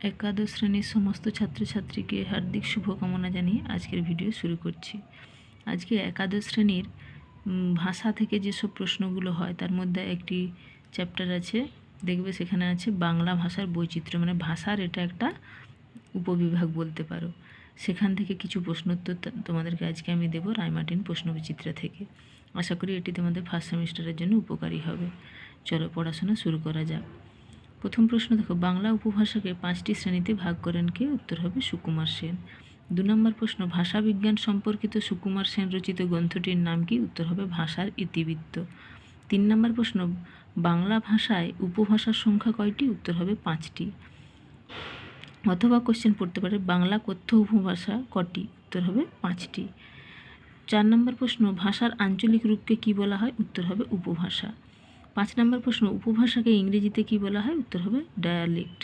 একাদশ শ্রেণির সমস্ত ছাত্রছাত্রীকে হার্দিক শুভকামনা জানিয়ে আজকের ভিডিও শুরু করছি। আজকে একাদশ শ্রেণির ভাষা থেকে যেসব প্রশ্নগুলো হয়, তার মধ্যে একটি চ্যাপ্টার আছে। দেখবে সেখানে আছে বাংলা ভাষার বৈচিত্র্য মানে ভাষার এটা একটা উপবিভাগ বলতে পারো। সেখান থেকে কিছু প্রশ্নোত্তর তোমাদেরকে আজকে আমি দেবো রায়মার্টিন প্রশ্নবিচিত্রা থেকে। আশা করি এটি তোমাদের ফার্স্ট সেমিস্টারের জন্য উপকারী হবে। চলো পড়াশোনা শুরু করা যাক। প্রথম প্রশ্ন দেখো, বাংলা উপভাষাকে পাঁচটি শ্রেণীতে ভাগ করেন কে? উত্তর হবে সুকুমার সেন। দু নম্বর প্রশ্ন, ভাষা বিজ্ঞান সম্পর্কিত সুকুমার সেন রচিত গ্রন্থটির নাম কি? উত্তর হবে ভাষার ইতিবৃত্ত। তিন নম্বর প্রশ্ন, বাংলা ভাষায় উপভাষার সংখ্যা কয়টি? উত্তর হবে পাঁচটি। অথবা কোশ্চেন পড়তে পারে, বাংলা কথ্য উপভাষা কটি? উত্তর হবে পাঁচটি। চার নম্বর প্রশ্ন, ভাষার আঞ্চলিক রূপকে কি বলা হয়? উত্তর হবে উপভাষা। পাঁচ নম্বর প্রশ্ন, উপভাষাকে ইংরেজিতে কি বলা হয়? উত্তর হবে ডায়ালেক্ট।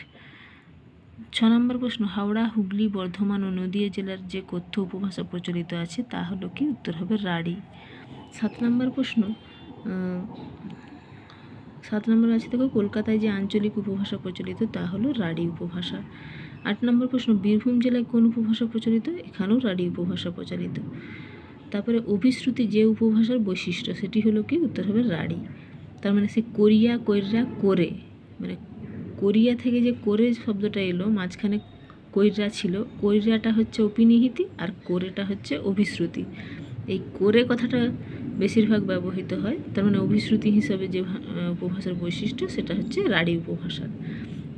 ছ নম্বর প্রশ্ন, হাওড়া, হুগলি, বর্ধমান ও নদীয়া জেলার যে কথ্য উপভাষা প্রচলিত আছে, তা হলো কি? উত্তর হবে রাঢ়ী। সাত নম্বর প্রশ্ন সাত নম্বর আছে দেখো, কলকাতায় যে আঞ্চলিক উপভাষা প্রচলিত, তা হলো রাঢ়ী উপভাষা। আট নম্বর প্রশ্ন, বীরভূম জেলায় কোন উপভাষা প্রচলিত? এখানেও রাঢ়ী উপভাষা প্রচলিত। তারপরে অভিশ্রুতি যে উপভাষার বৈশিষ্ট্য, সেটি হলো কি? উত্তর হবে রাঢ়ী। তার মানে সে কোরিয়া কৈরা করে মানে কোরিয়া থেকে যে করে শব্দটা এলো, মাঝখানে কৈরা ছিল কৈরাটা হচ্ছে অপিনিহিতি আর কোরেটা হচ্ছে অভিশ্রুতি। এই করে কথাটা বেশিরভাগ ব্যবহৃত হয়, তার মানে অভিশ্রুতি হিসাবে যে উপভাষার বৈশিষ্ট্য সেটা হচ্ছে রাঢ়ী উপভাষার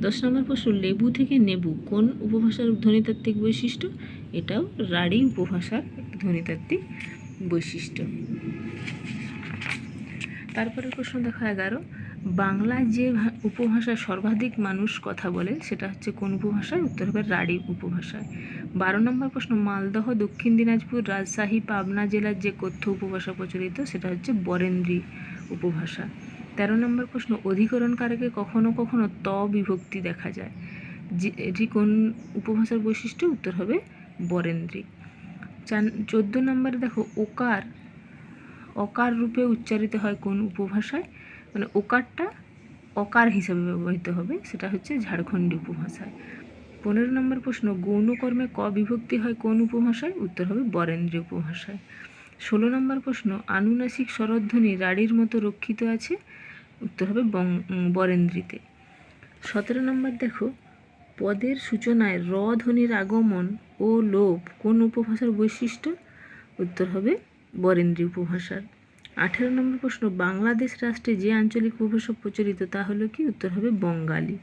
দশ নম্বর প্রশ্ন, লেবু থেকে নেবু কোন উপভাষার ধ্বনিতাত্ত্বিক বৈশিষ্ট্য? এটাও রাঢ়ী উপভাষার ধ্বনিতাত্ত্বিক বৈশিষ্ট্য। তারপরে প্রশ্ন দেখো এগারো। বাংলায় যে উপভাষায় সর্বাধিক মানুষ কথা বলে, সেটা হচ্ছে কোন উপভাষায় উত্তর হবে রাঢ়ী উপভাষায়। বারো নম্বর প্রশ্ন, মালদহ, দক্ষিণ দিনাজপুর, রাজশাহী, পাবনা জেলার যে কথ্য উপভাষা প্রচলিত, সেটা হচ্ছে বরেন্দ্রী উপভাষা। তেরো নম্বর প্রশ্ন, অধিকরণ কারকে কখনো কখনো ত বিভক্তি দেখা যায়। যে এটি কোন উপভাষার বৈশিষ্ট্য? উত্তর হবে বরেন্দ্রী। চার চোদ্দ নম্বরে দেখো, ওকার অকার রূপে উচ্চারিত হয় কোন উপভাষায়? মানে ওকারটা অকার হিসাবে ব্যবহৃত হবে, সেটা হচ্ছে ঝাড়খণ্ডী উপভাষায়। পনেরো নম্বর প্রশ্ন, গৌণকর্মে ক বিভক্তি হয় কোন উপভাষায়? উত্তর হবে বরেন্দ্রী উপভাষায়। ষোলো নম্বর প্রশ্ন, আনুনাসিক স্বরধ্বনি রাঢ়ির মতো রক্ষিত আছে? উত্তর হবে বং বরেন্দ্রীতে। সতেরো নম্বর দেখো, পদের সূচনায় র ধ্বনির আগমন ও লোপ কোন উপভাষার বৈশিষ্ট্য? উত্তর হবে বরেন্দ্রী উপভাষার। আঠেরো নম্বর প্রশ্ন, বাংলাদেশ রাষ্ট্রে যে আঞ্চলিক উপভাষা প্রচলিত, তা হলো কি? উত্তর হবে বঙ্গালী।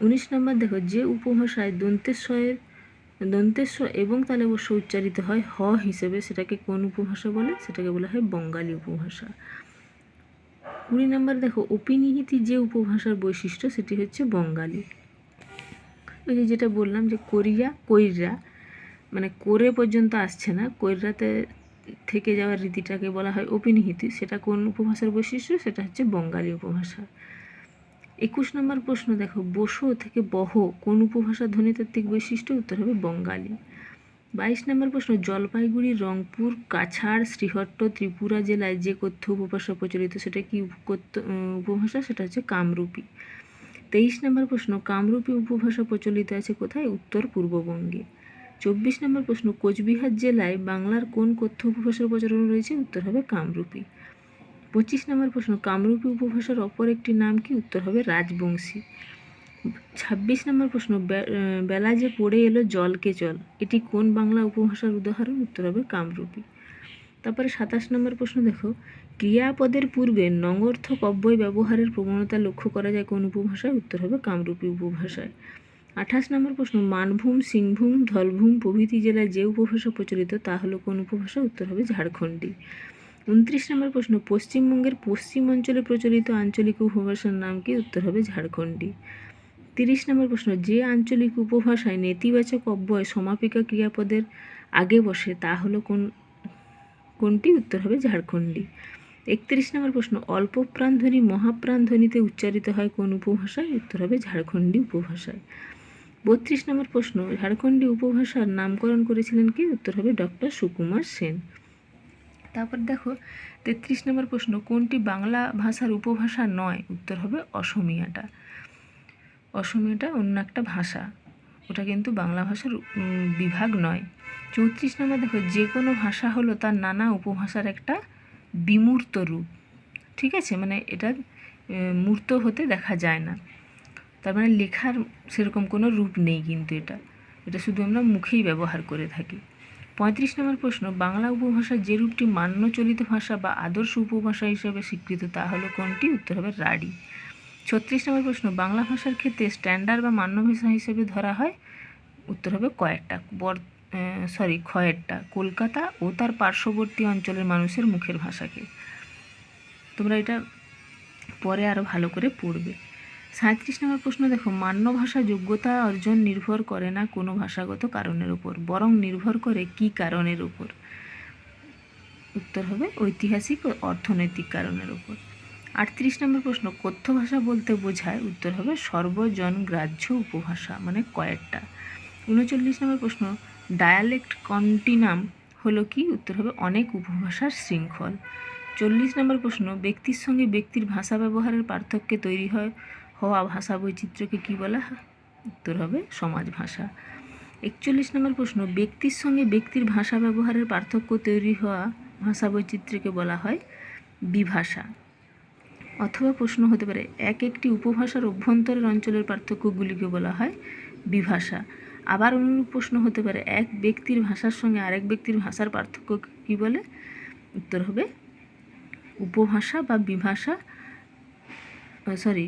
উনিশ নম্বর, দেখো, যে উপভাষায় দন্তেশ্বয়ের দন্তেস্ব এবং তালে অবশ্য উচ্চারিত হয় হ হিসেবে, সেটাকে কোন উপভাষা বলে? সেটাকে বলা হয় বঙ্গালী উপভাষা। কুড়ি নম্বর, দেখো অপিনিহিতি যে উপভাষার বৈশিষ্ট্য, সেটি হচ্ছে বঙ্গালী। ওই যে যেটা বললাম যে কোরিয়া কৈরা মানে করে পর্যন্ত আসছে না কৈরাতে থেকে যাওয়ার রীতিটাকে বলা হয় অপিনিহিতি সেটা কোন উপভাষার বৈশিষ্ট্য? সেটা হচ্ছে বঙ্গালী উপভাষা। একুশ নম্বর প্রশ্ন, দেখো, বসো থেকে বহ কোন উপভাষার ধ্বনিতাত্ত্বিক বৈশিষ্ট্য? উত্তর হবে বঙ্গালী। বাইশ নম্বর প্রশ্ন, জলপাইগুড়ি, রংপুর, কাছাড়, শ্রীহট্ট, ত্রিপুরা জেলায় যে কথ্য উপভাষা প্রচলিত, সেটা কি কথ্য- উপভাষা? সেটা হচ্ছে কামরূপী। তেইশ নম্বর প্রশ্ন, কামরূপী উপভাষা প্রচলিত আছে কোথায়? উত্তর পূর্ববঙ্গে। চব্বিশ নম্বর প্রশ্ন, কোচবিহার জেলায় বাংলার কোন কথ্য উপভাষার প্রচলন রয়েছে? উত্তর হবে কামরূপী। পঁচিশ নম্বর প্রশ্ন, কামরূপী উপভাষার অপর একটি নাম কি? উত্তর হবে রাজবংশী। ছাব্বিশ নম্বর প্রশ্ন বেলা যে পড়ে এলো জলকে জল, এটি কোন বাংলা উপভাষার উদাহরণ? উত্তর হবে কামরূপী। তারপরে সাতাশ নম্বর প্রশ্ন দেখো, ক্রিয়াপদের পূর্বে নঙর্থক অব্যয় ব্যবহারের প্রবণতা লক্ষ্য করা যায় কোন উপভাষায়? উত্তর হবে কামরূপী উপভাষায়। আঠাশ নম্বর প্রশ্ন, মানভূম, সিংভূম, ধলভূম প্রভৃতি জেলায় যে উপভাষা প্রচলিত, তা হলো কোন উপভাষা? উত্তর হবে ঝাড়খণ্ডী। উনত্রিশ নম্বর প্রশ্ন, পশ্চিমবঙ্গের পশ্চিম অঞ্চলে প্রচলিত আঞ্চলিক উপভাষার নাম কি? উত্তর হবে ঝাড়খণ্ডী। তিরিশ নম্বর প্রশ্ন, যে আঞ্চলিক উপভাষায় নেতিবাচক অব্যয় সমাপিকা ক্রিয়াপদের আগে বসে, তা হলো কোন, কোনটি? উত্তর হবে ঝাড়খণ্ডী। একত্রিশ নম্বর প্রশ্ন, অল্প প্রাণধ্বনি, মহাপ্রাণধ্বনিতে উচ্চারিত হয় কোন উপভাষায়? উত্তর হবে ঝাড়খণ্ডী উপভাষায়। বত্রিশ নম্বর প্রশ্ন, ঝাড়খণ্ডী উপভাষার নামকরণ করেছিলেন কি? উত্তর হবে ডক্টর সুকুমার সেন। তারপর দেখো, তেত্রিশ নম্বর প্রশ্ন, কোনটি বাংলা ভাষার উপভাষা নয়? উত্তর হবে অসমিয়াটা। অসমিয়াটা অন্য একটা ভাষা। ওটা কিন্তু বাংলা ভাষার বিভাগ নয়। চৌত্রিশ নম্বর দেখো, যে কোনো ভাষা হলো তার নানা উপভাষার একটা বিমূর্ত রূপ। ঠিক আছে? মানে এটা মূর্ত হতে দেখা যায় না। তার মানে লেখার সেরকম কোনো রূপ নেই কিন্তু এটা। এটা শুধু আমরা মুখেই ব্যবহার করে থাকি। পঁয়ত্রিশ নম্বর প্রশ্ন, বাংলা উপভাষা যে রূপটি মান্য চলিত ভাষা বা আদর্শ উপভাষা হিসেবে স্বীকৃত, তা হলো কোনটি? উত্তর হবে রাঢ়ী। ছত্রিশ নম্বর প্রশ্ন, বাংলা ভাষার ক্ষেত্রে স্ট্যান্ডার্ড বা মান্য ভাষা হিসেবে ধরা হয়? উত্তর হবে কয়েকটা, বর সরি ক্ষয়েরটা কলকাতা ও তার পার্শ্ববর্তী অঞ্চলের মানুষের মুখের ভাষাকে। তোমরা এটা পরে আরও ভালো করে পড়বে। সাঁত্রিশ নম্বর প্রশ্ন, দেখো, মান্য ভাষা যোগ্যতা অর্জন নির্ভর করে না কোনো ভাষাগত কারণের উপর, বরং নির্ভর করে কি কারণের উপর? উত্তর হবে ঐতিহাসিক ও অর্থনৈতিক কারণের উপর। আটত্রিশ নম্বর প্রশ্ন, কথ্য ভাষা বলতে বোঝায়, উত্তর হবে সর্বজনগ্রাহ্য উপভাষা মানে কয়েকটা। উনচল্লিশ নম্বর প্রশ্ন ডায়ালেক্ট কন্টিনাম হলো কি? উত্তর হবে অনেক উপভাষার শৃঙ্খল। চল্লিশ নম্বর প্রশ্ন, ব্যক্তির সঙ্গে ব্যক্তির ভাষা ব্যবহারের পার্থক্যে তৈরি হয় হওয়া ভাষা বৈচিত্র্যকে কী বলা? উত্তর হবে সমাজ ভাষা। একচল্লিশ নম্বর প্রশ্ন, ব্যক্তির সঙ্গে ব্যক্তির ভাষা ব্যবহারের পার্থক্য তৈরি হওয়া ভাষা বৈচিত্র্যকে বলা হয় বিভাষা। অথবা প্রশ্ন হতে পারে, এক একটি উপভাষার অভ্যন্তরের অঞ্চলের পার্থক্যগুলিকে বলা হয় বিভাষা। আবার অনুরূপ প্রশ্ন হতে পারে, এক ব্যক্তির ভাষার সঙ্গে আরেক ব্যক্তির ভাষার পার্থক্য কী বলে? উত্তর হবে উপভাষা বা বিভাষা। সরি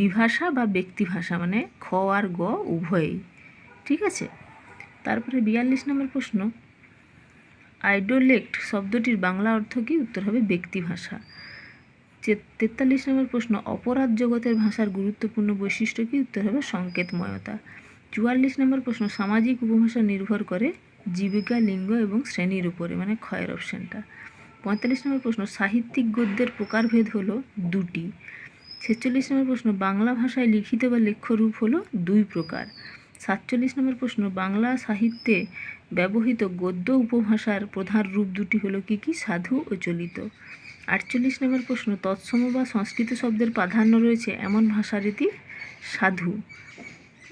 বিভাষা বা ব্যক্তিভাষা মানে খ আর গ উভয়ই, ঠিক আছে? তারপরে বিয়াল্লিশ নম্বর প্রশ্ন। আইডোলেক্ট শব্দটির বাংলা অর্থ কী? উত্তর হবে ব্যক্তিভাষা। তেতাল্লিশ নম্বর প্রশ্ন, অপরাধ জগতের ভাষার গুরুত্বপূর্ণ বৈশিষ্ট্য কী? উত্তর হবে সংকেতময়তা। চুয়াল্লিশ নম্বর প্রশ্ন, সামাজিক উপভাষা নির্ভর করে জীবিকা, লিঙ্গ এবং শ্রেণির উপরে মানে ক্ষয়ের অপশানটা পঁয়তাল্লিশ নম্বর প্রশ্ন, সাহিত্যিক গদ্যের প্রকারভেদ হলো দুটি। ছেচল্লিশ নম্বর প্রশ্ন, বাংলা ভাষায় লিখিত বা লেখ্য রূপ হলো দুই প্রকার। সাতচল্লিশ নম্বর প্রশ্ন, বাংলা সাহিত্যে ব্যবহৃত গদ্য উপভাষার প্রধান রূপ দুটি হলো কি কি? সাধু ও চলিত। আটচল্লিশ নম্বর প্রশ্ন, তৎসম বা সংস্কৃত শব্দের প্রাধান্য রয়েছে এমন ভাষারীতি? সাধু।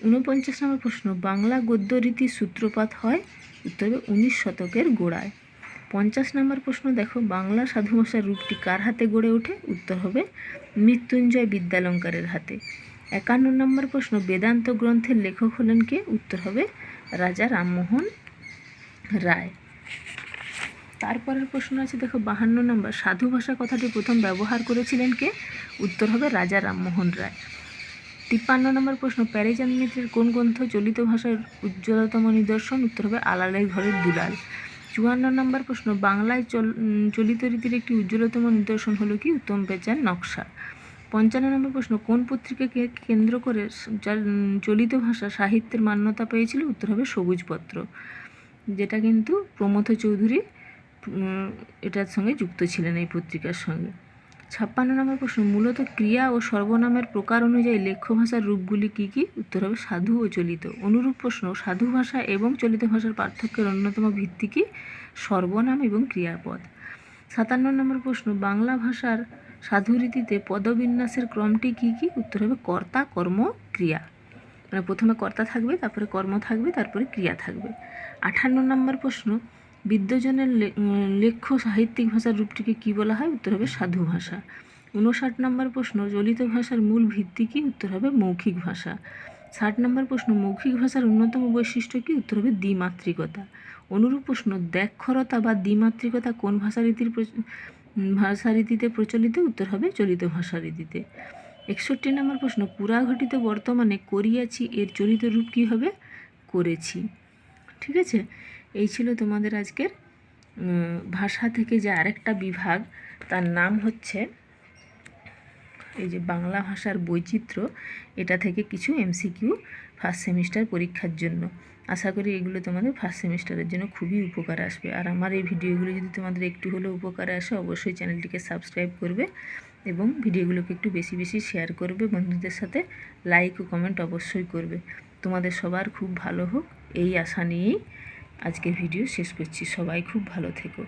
ঊনপঞ্চাশ নম্বর প্রশ্ন, বাংলা গদ্য রীতির সূত্রপাত হয় উত্তর উনিশ শতকের গোড়ায়। পঞ্চাশ নম্বর প্রশ্ন, দেখো, বাংলা সাধু ভাষার রূপটি কার হাতে গড়ে ওঠে? উত্তর হবে, মৃত্যুঞ্জয় বিদ্যালঙ্কারের হাতে। একান্ন নম্বর প্রশ্ন, বেদান্ত গ্রন্থের লেখক হলেন কে? উত্তর হবে, রাজা রামমোহন রায়। তারপরের প্রশ্ন আছে, দেখো, বাহান্ন নম্বর সাধু ভাষা কথাটি প্রথম ব্যবহার করেছিলেন কে? উত্তর হবে, রাজা রামমোহন রায়। তিপ্পান্ন নম্বর প্রশ্ন প্যারিচাঁদ মিত্রের কোন গ্রন্থ চলিত ভাষার উজ্জ্বলতম নিদর্শন? উত্তর হবে, আলালের ঘরের দুলাল। চুয়ান্ন নম্বর প্রশ্ন, বাংলায় চল চলিত রীতির একটি উজ্জ্বলতম নিদর্শন হলো কি? উত্তম পেচার নকশা। পঞ্চান্ন নম্বর প্রশ্ন, কোন পত্রিকাকে কেন্দ্র করে চলিত ভাষা সাহিত্যের মান্যতা পেয়েছিল? উত্তর হবে সবুজপত্র। যেটা কিন্তু প্রমথ চৌধুরী এটার সঙ্গে যুক্ত ছিলেন এই পত্রিকার সঙ্গে। ছাপ্পান্ন নম্বর প্রশ্ন, মূলত ক্রিয়া ও সর্বনামের প্রকার অনুযায়ী লেখ্য ভাষার রূপগুলি কী কী? উত্তর হবে সাধু ও চলিত। অনুরূপ প্রশ্ন, সাধু ভাষা এবং চলিত ভাষার পার্থক্যের অন্যতম ভিত্তি কি? সর্বনাম এবং ক্রিয়াপদ। সাতান্ন নম্বর প্রশ্ন, বাংলা ভাষার সাধু রীতিতে পদবিন্যাসের ক্রমটি কী কী? উত্তর হবে কর্তা, কর্ম, ক্রিয়া। মানে প্রথমে কর্তা থাকবে, তারপরে কর্ম থাকবে, তারপরে ক্রিয়া থাকবে। আঠান্ন নম্বর প্রশ্ন বিদ্যজনের লেখ্য সাহিত্যিক ভাষার রূপটিকে কী বলা হয়? উত্তর হবে সাধু ভাষা। উনষাট নম্বর প্রশ্ন চলিত ভাষার মূল ভিত্তি কী? উত্তর হবে মৌখিক ভাষা। ষাট নম্বর প্রশ্ন, মৌখিক ভাষার অন্যতম বৈশিষ্ট্য কী? উত্তর হবে দ্বিমাত্রিকতা। অনুরূপ প্রশ্ন, দ্ব্যক্ষরতা বা দ্বিমাত্রিকতা কোন ভাষারীতির ভাষারীতিতে প্রচলিত? উত্তর হবে চলিত ভাষারীতিতে। একষট্টি নম্বর প্রশ্ন পুরা ঘটিত বর্তমানে করিয়াছি, এর চলিত রূপ কী হবে? করেছি। ঠিক আছে? এই ছিল তোমাদের আজকের ভাষা থেকে যে আরেকটা বিভাগ, তার নাম হচ্ছে এই যে বাংলা ভাষার বৈচিত্র্য, এটা থেকে কিছু এমসিকিউ ফার্স্ট সেমিস্টার পরীক্ষার জন্য। আশা করি এগুলো তোমাদের ফার্স্ট সেমিস্টারের জন্য খুবই উপকার আসবে। আর আমার এই ভিডিওগুলো যদি তোমাদের একটু হলেও উপকারে আসে, অবশ্যই চ্যানেলটিকে সাবস্ক্রাইব করবে এবং ভিডিওগুলোকে একটু বেশি বেশি শেয়ার করবে, বন্ধুদের সাথে লাইক ও কমেন্ট অবশ্যই করবে। তোমাদের সবার খুব ভালো হোক, এই আশা নিয়েই আজকের ভিডিও শেষ করছি। সবাই খুব ভালো থেকো।